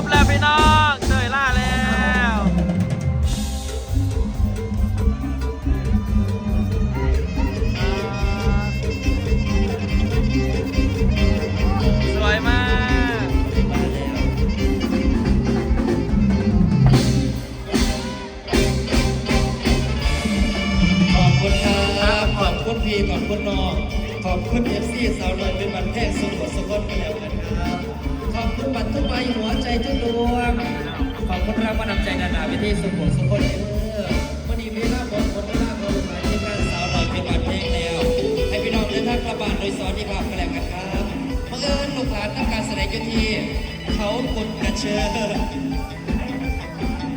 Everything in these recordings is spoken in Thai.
บแล้วพี่น้องเตยล่าแล้วสวยมากขอบคุณครับ ขอบคุณพี่ ขอบคุณน้อง ขอบคุณเอฟซีสาวน้อยเป็นบันแพงสุขสุขนไปแล้วกัน บขอบคุณบัตรทุกใบหัวใจทุกดวงขอบคุณรางวัลนำใจนานาวิธีสุขสุขนเออวันนี้มีหน้าบทคนหน้าบทหมาที่งานสาวน้อยเป็นบันเพลงแล้ว ให้พี่น้องเดินทางกลับบ้านโดยสวัสดิภาพกันแล้วกันครับบังเอิญลูกหลานทำการแสดงอยู่ทีเขากดกระเชอ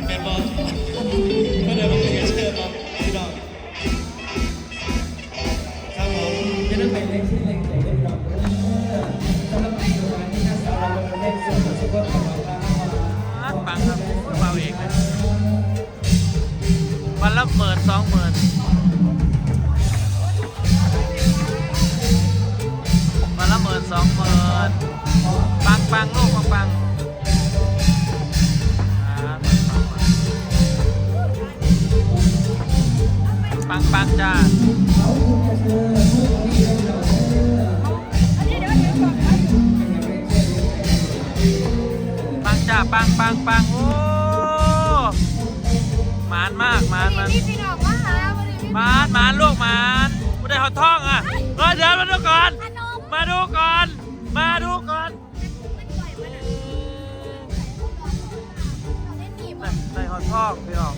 แม่นบอล ปังครับปังครับเบาเองวันละหมื่นสองหมื่นวันละหมื่นสองหมื่นปังปังลูกปังปังปังปังจ้า ปังจ้าปังปังปังโอ้หมานมากหมานมันนี่พี่น้องมาหาวันนี้พี่หมานหมานลูกหมานกูได้หอดท้องอะก็เดี๋ยวมาดูก่อน ขนมมาดูก่อน มาดูก่อนเล่นหนีบได้ได้หอดท้องพี่น้อง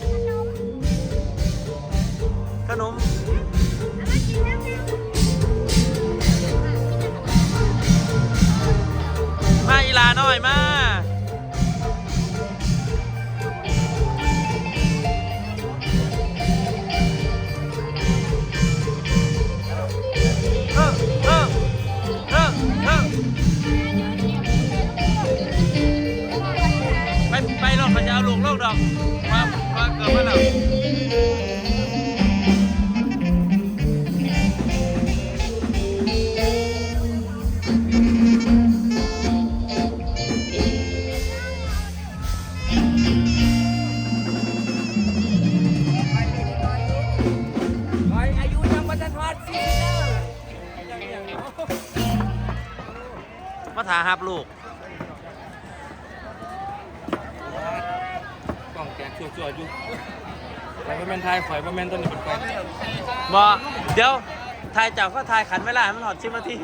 ขนมเอา ลูกกล่องแกงชั่วๆอยู่แต่ว่าแมนไทยข่อยว่าแมนตัวนี้เป็นกล่องบอเดี๋ยวทายเจ้าก็ทายขันเวลาให้มันหอดชิมนาที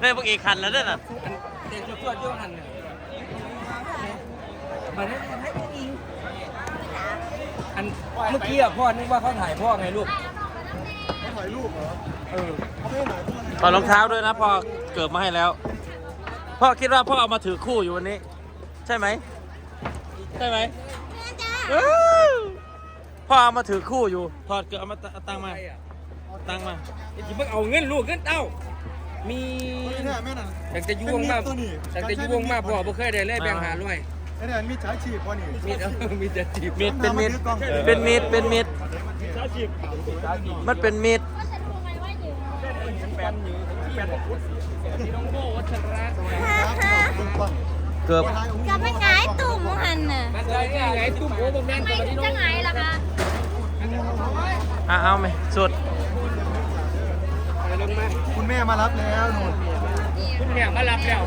ได้พวกอีกขันแล้วเด้อน่ะอันแกงชั่วๆอยู่หันเนี่ยมาเนี่ยให้อิงอันเมื่อกี้อะพ่อนึกว่าเขาถ่ายพ่อไงลูก เขาถ่ายรูปเหรอ เออถอดรองเท้าด้วยนะพ่อเกิดมาให้แล้ว พ่อคิดว่าพ่อเอามาถือคู่อยู่วันนี้ ใช่ไหมใช่ไหมอื้อพ่อเอามาถือคู่อยู่ถอดเกิดเอามาเอาตังค์มาตังค์มาจิเพิ่งเอาเงินลูกเงินเต้า มีอยากจะยวงมากอยากจะยวงมากพ่อบ่เคยได้เลยแบ่งหาร้อยไอ้เนี่ยมีฉาชีพพอนี่มีเออมีแต่จีบมีดเป็นมีดเป็นมีดเป็นมีดมันเป็นมีดแฟนอยู่ แฟนบอกพี่น้องโบวัชระเกือบจะไปหงายตุ่มหันน่ะมันเลยนี่ไงตุ้มโอ้บ่แม่นไม่ตัวนี้น้อจะงหงายล่ะคะอะเอาไหมสุดไปลงมาคุณแม่มารับแล้วหนูคุณแม่มารับแล้ว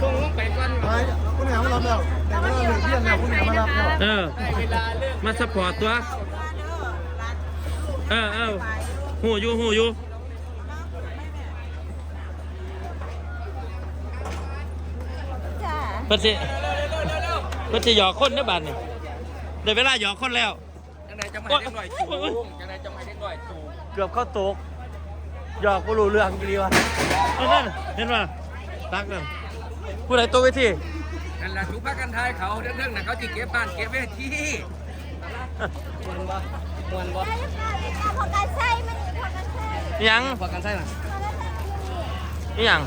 ส่งลงไปก่อนไปคุณแม่มารับแล้วแต่เวลาเหลือเที่ยงแล้วคุณแม่มารับแล้วเออได้เวลาเลิกมาสปอร์ตตัว เออเออหูอยู่หูอยู่ จ้า เพิ่นสิเพิ่นสิหยอกคนนะบัดนี่ได้เวลาหยอกคนแล้วจังไหนจะมาเด็กหน่อยจูงจังไหนจะมาเด็กหน่อยจูงเกือบเข้าตกหยอกกูรู้เรื่องกี่ดีวะนั่นนั่นเห็นป่ะตักนั่นผู้ใดตัวเวทีนั่นแหละทุกภาคกันทายเขาเรื่องๆน่ะเขาจิเก็บบ้านเก็บเวทีพอกันใส่มันพอกันใส่อิหยังพากันใช่ไหมอิหยัง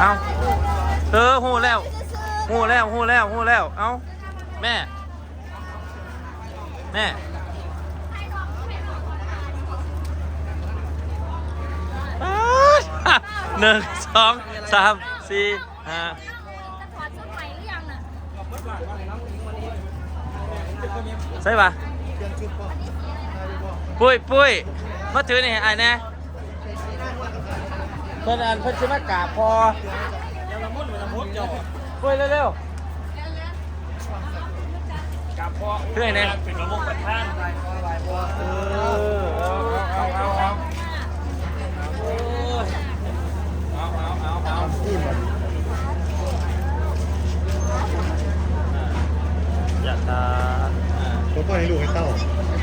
เอาเออหูแล้วหูแล้วหูแล้วหูแล้ว เอาแม่ แม่ป๊าหนึ่งสองสามสี่ห้าถอดชุดใหม่หรือยังน่ะใช่ปะเปลี่ยนชุดป่ะได้ดีป่ะปุ้ยปุ้ยมาถือนี่ไอ้แน่ เพิ่นอันเพิ่นสิมากราบพอปุ้ยเร็วกับพ่อๆถือไอ้แน่เป็นมะม่วงประทาน เออเอาเอาเอาเอาเอาเอาอย่าตาอ่า ผมก็ให้ลูกให้เต้า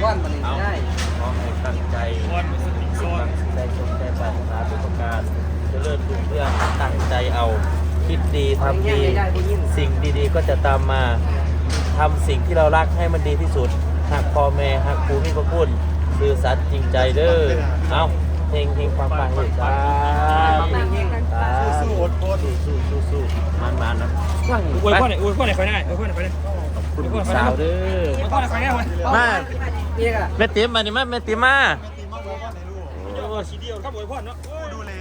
ก้อนมันนี่ได้ ขอให้ตั้งใจ ก้อนมันสติกโซน ใจชมใจปรารถนาทุกประการเจะเลิศรุ่งเรื่องตั้งใจเอา คิดดีทำดี สิ่งดีๆก็จะ ตามมาทำสิ่งที่เรารักให้มันดีที่สุดหักพ่อแม่หักครูมีพระคุณซื่อสัตย์จริงใจเด้อเอาเพลงเพลงฟังฟังเลยจ้าสู้อดทนสู้สู้สู้มันมันนะอวยพ่อหน่อยอวยพ่อหน่อยคอยได้อวยพ่อหน่อยคอยได้คุณสาวเด้ออวยพ่อนคอยได้มาแม่ติ๋มมานี่มาแม่ติ๋มมาโอ้สีเดียวครับอวยพ่อเนาะผู้ดูแล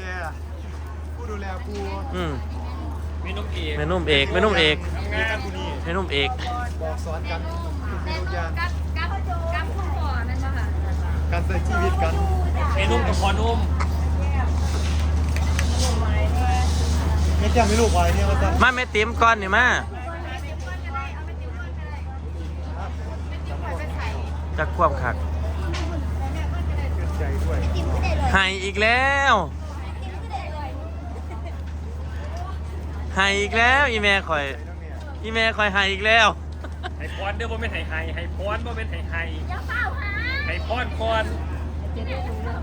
ผู้ดูแลกูอืม มีน้องเอ๋แม่นุ่มเอกแม่นุ่มเอกทำงานกูนี่แม่นุ่มเอกบอกสอนกันทุกสิ่งทุกอย่างกับกับกับคุณพ่อนั่นป่ะค่ะการใช้ชีวิตกันเอนุ่มกับพอนุ่มไม่แจ้งไม่ลูกไว้เนี่ยว่าจะมาแม่ติ๋มก่อนนี่มาจะควบขักเกินใจด้วยจิ้มขึ้นได้เลยให้อีกแล้ว จิ้มขึ้นได้เลย ให้อีกแล้วอีแม่คอย อีแม่คอยให้อีกแล้ว ไฮพอนเด้อบ่เป็นไฮไฮไฮพอนบ่เป็นไฮไฮอย่าเฝ้าหาไฮพอนพอนจะได้รู้เรื่อง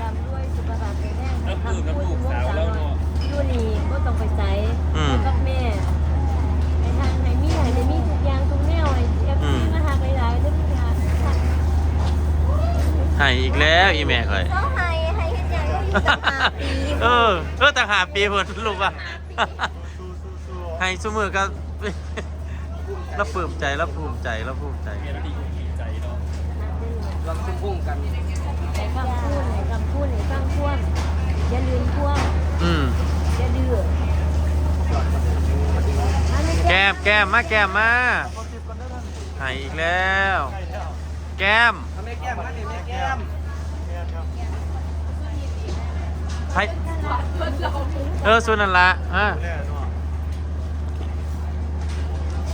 ลำด้วยสุขภาพแข็งแรงน้ำตื่นกับลูกสาวแล้วเนาะดูนี่ก็ต้องไปใส่อืมกับแม่ในทางไหนมีไหนจะมีทุกอย่างทุกแนวไอ้เอฟอืซีมมาหาหลายๆเรื่องงานให้อีกแล้วอีแม่คอยเขาให้ให้เห็นอย่างก็อยู่ตั้งห้าปี เออ เออแต่หาปีหมดลูกอะสู้สู้สู้ให้สมือก็แล้วปลื้มใจแล้วภูมิใจแล้วภูมิใจเมียดีอกดีใจเนาะเราต้องพุ่งกันไหนคำพูดไหนคำพูดไหนฟังพ่วงอย่าลืมพ่วงอืมอย่าดื้ออันนี้แก้มแก้มมาแก้มมาให้อีกแล้ว แก้มทำแม่แก้มมาเนี่ยแม่แก้ม ให้เออสุนันละอะดูแลเนาะ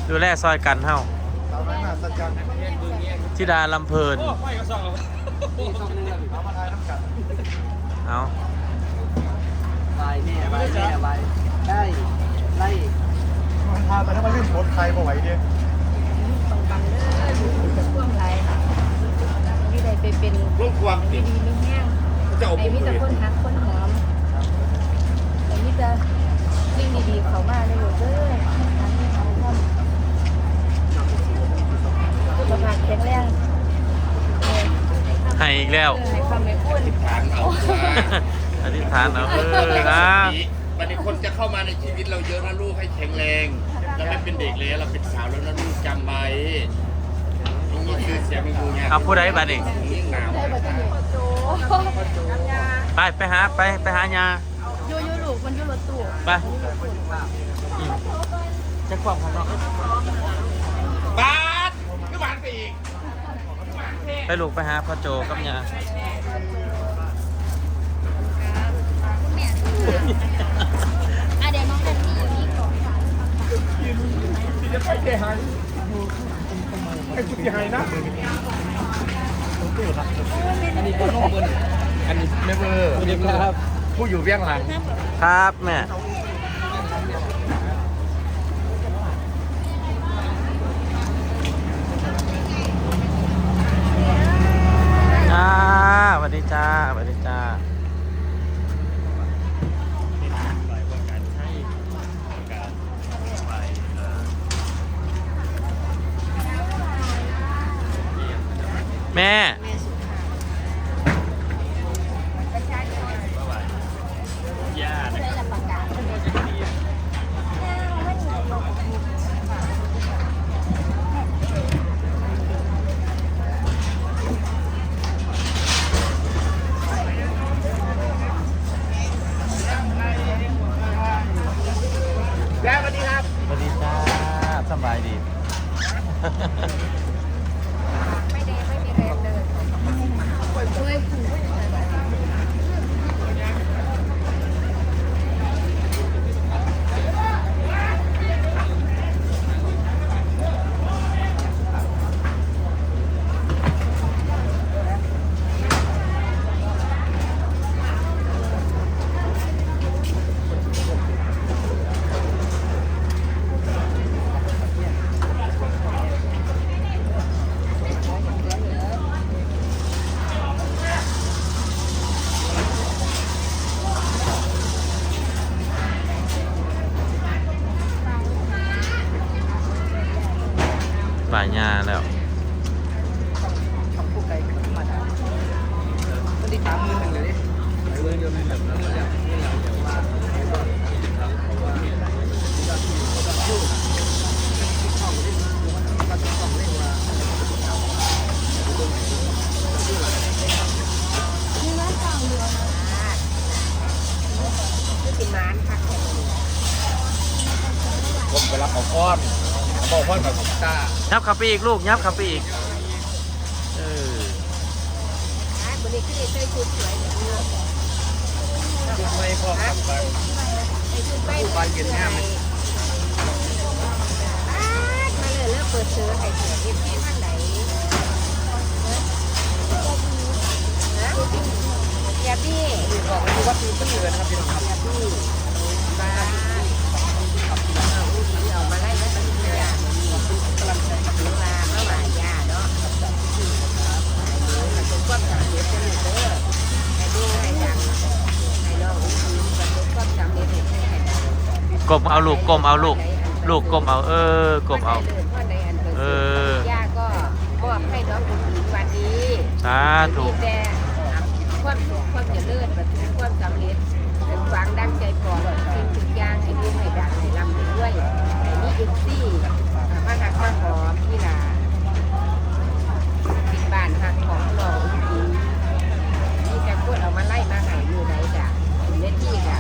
ดูแลซอยกันเฮาสาวน้อยมหัศจรรย์ธิดาลำเพลินโอ้ไฟก็ส่องเอาเอามาทายน้ำกันเอาบายแม่บายแม่บายได้ไล่มันพาไปถ้ามันลื่นโพสใครบ่ไหวดิปังปังเลยพ่วงไรนี่ได้ไปเป็นร่วมความดีดีไม่แห้งจะเอาไอ้บุญมีแต่คนหักคนหอ มไอ้มีแต่สิ่งดีๆ เขามาในหมดเลยทำให้เขาทำสุขภาพแข็งแรงเออให้อีกแล้ว ให้ความไม่พูดฐานเอาอธิษฐานเอาเออนะวันนี้คนจะเข้ามาในชีวิตเราเยอะนะลูกให้แข็งแรงเราไม่เป็นเด็กแล้วเราเป็นสาวแล้วนะลูกจำไว้นี่คือเสียงมันดูไงเอาผู้ใดบัดนี้ยิ่งหนาวไปไปหาไปไปหายายูยู ลูกมันยูรถตู้ไปอืมจะควบของเราบาสก็บาสไปอีกไปลูกไปหาพ่อโจกับยาอะเดี๋ยวน้องกันที่อยู่นี่ก่อนอันนี้ก็น้องเบิ้ลอันนี้แม่เบอร์สวัสดีครับ ผู้อยู่เบื้องหลัง ครับแม่จ้าสวัสดีจ้าสวัสดีจ้า แม่ ย่านะ เลยละประกาศายญาแล้วช่องผู้ไกลธรรมดาก็ติดตามมือหนึ่งเลยดิมือเดียวมือแบอเดียวมือเดียวเดี๋ยวว่าคือเป็นแบบตายับขับไปอีกลูกยับขับไปอีกเออนะวันนี้คือได้ใส่ชุดสวยแบบนี้ไม่พอครับใส่ชุดไปบานเย็นงาเลยมาเลยแล้วเปิดเสื้อให้เสือเอฟซีข้างไหนนะอย่าบี้บอกเลยว่าคือต้นเดือนนะครับพี่น้องครับยาบี้บ้าเอาลูกนี้เอามาไล่มาตั้งแต่ยาเป็นกำลังใจกับลูกลาเมื่อวานยาเนาะให้ดูให้เป็นความสำเร็จเป็นเด้อให้ดูให้ดังให้น้องอุ้งอิงเป็นความสำเร็จให้ให้ดัง กลมเอาลูกกลมเอาลูก ลูกกลมเอา เออกลมเอา เออ ย่าก็มอบให้น้องอุ้งอิงวันนี้สาธุ มีแต่ความสุขความเจริญประทุความสำเร็จเป็นฟังดังใจปอดสิ่งทุกอย่างให้ดูให้ดังให้ร่ำให้ด้วยให้มีเอ็กซี่มาหักมาหอมที่ลาเป็นบ้านหักของน้องอุ้งอิงนี่จะพูดเอามาไล่มาให้อยู่ไหนจ้ะถึงเล่นที่จ้ะ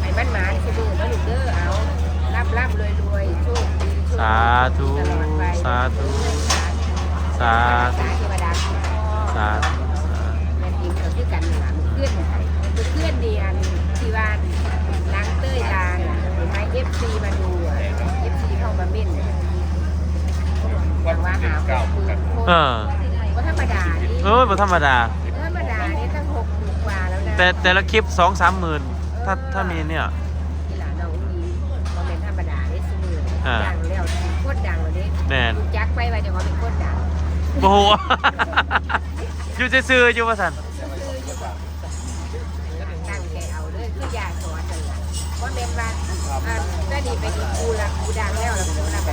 ให้มันหมานคือดูแล้วลูกเด้อเอารับรับรวยรวยโชคดีโชคดี สาธุ ตลอดไป สาธุ สา สา ธุ เทวดาคุ้มครอง สาธุ แม่ทีมก็คือกันหลานเพื่อนคือเพื่อนเดียนที่ว่าล้างเต้ยลางเห็นไหมเอฟซีมาดูเอฟซีเข้ามาเม่น แต่ว่าหาหกหมื่นคนเออก็ธรรมดานี่เอ้ยบ่ธรรมดา ธรรมดานี่ตั้งหกหมื่นกว่าแล้วนะแต่แต่ละคลิปสองสามหมื่นถ้าถ้ามีเนี่ยที่หลานน้องนี้ก็เป็นธรรมดาได้สมืออ่า ดังแล้วโคตรดังเลยนี่แน่นจักไปว่าจะว่าเป็นโคตรดังโอ้โห อยู่ซื่อๆอยู่ว่าสันตั้งใจเอาเลยคือยาสอนนั่นแหละว่าเมนว่าอ่าก็ดีไปดีกูละกูดังแล้วแล้วกูละไป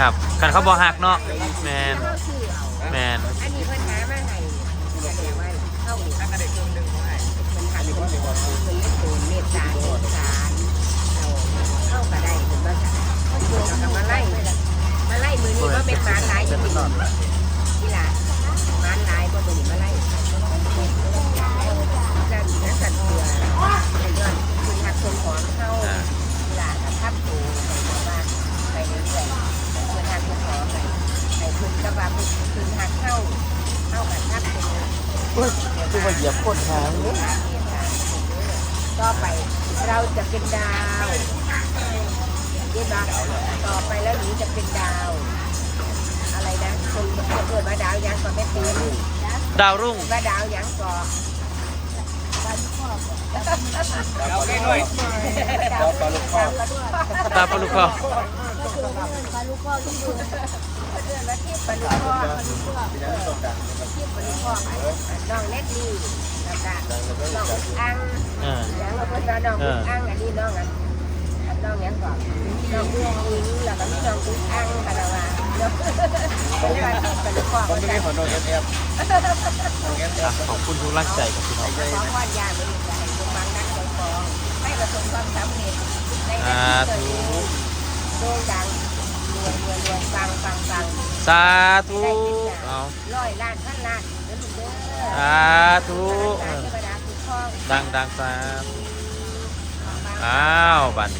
ครับกันเขาบอหักเนาะแมนแมนอันนี้เพิ่นหามาให้แสดงว่าเข้านี่ถ้าเด็กคนดึงให้เพิ่นหาเป็นคนเป็นเล่นโดนเมตตาเมตตาเอาเข้าก็ได้เพิ่นว่าเพิ่นโดนเอมาไล่มาไล่มือนี้ว่าเป็นหมาหลายอยู่ที่นี่ คือว่าเหยียบก้ต่อไปเราจะเป็นดาวเรียนว่าต่อไปแล้วหนูจะเป็นดาว อะไรนะคนจะเกิดมาดาวยังก็ไม่เป็นดาวรุ่งว่าดาวยังก็เอาแค่หน่อดาวปลาลูกคอตาปลาลูกคอปลาลูกคอที่ดูเดือนละที่ปลาลูกคอปลาลูกคอที่ปลาลูกคอน้องเล็กนี่ แล้วก็น้องอังอ่าอย่างเราเป็นน้องอังอันนี้น้องอันน้องยังก่อนน้องอุ้งอิงแล้วก็มีน้องอุ้งอังคาราวาเนาะเป็นว่าที่เป็นลูกพ่อมก็ไม่ได้ขอโดนเอฟเอฟอะขอบคุณทุกรักใจครับพี่น้องขอพรยาไม่ได้ใจจงบังนักใจฟองให้ประสบความสำเร็จในหน้าที่ตัวเองโด่งดังรวยรวยรวยฟังฟังฟังสาธุเอาร้อยล้านพันล้าน สาธุสาธุเทวดาคุ้มครองดังดังสาธุอ้าวบัดน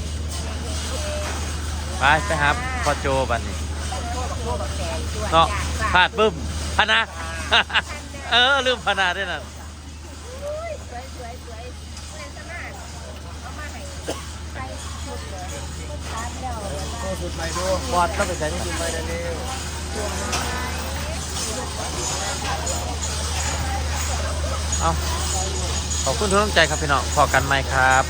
ไปไปครับพอโจบันนี้เนาะพลาดบึ้มพะนะเออลืมพะนาด้วยนั่นสวยสวยสวยเล่นสมาร์ทเอามาให้ใส่ชุดเลยทานแล้วโอ้สุดใหม่ดูบอดก็ไปใช้สุดใหม่ได้เร็ว เอาขอบคุณทุกกำลังใจครับพี่น้องพอกันไหมครับ